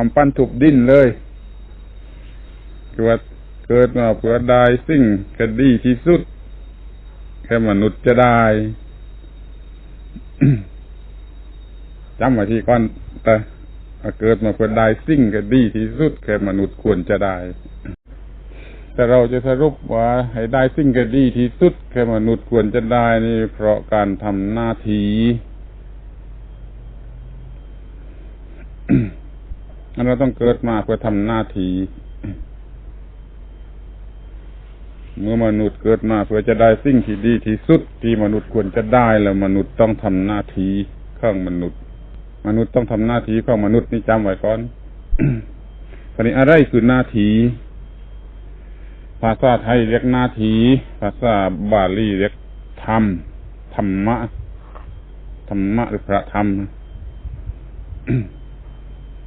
กำปั้นทุบดิ้นเลยคือว่าเกิดมาเพื่อได้สิ่งคดีที่สุด แค่มนุษย์จะได้จำไว้ที่ก่อนแต่เกิดมาเพื่อได้สิ่งคดีที่สุด แค่มนุษย์ควรจะได้ แต่เราจะสรุปว่า ให้ได้สิ่งคดีที่สุด แค่มนุษย์ควรจะได้นี่ เพราะการทำหน้าที่ เราต้องเกิดมาเพื่อทำหน้าที่เมื่อมนุษย์เกิดมาเพื่อจะได้สิ่งที่ดีที่สุดที่มนุษย์ควรจะได้แล้วมนุษย์ต้องทำหน้าที่ข้างมนุษย์ มนุษย์ต้องทำหน้าที่ข้างมนุษย์นี่จำไว้ก่อนคราวนี้อะไรคือหน้าที่ภาษาไทยเรียกหน้าที่ภาษาบาลีเรียกธรรมธรรมะธรรมะหรือพระธรรม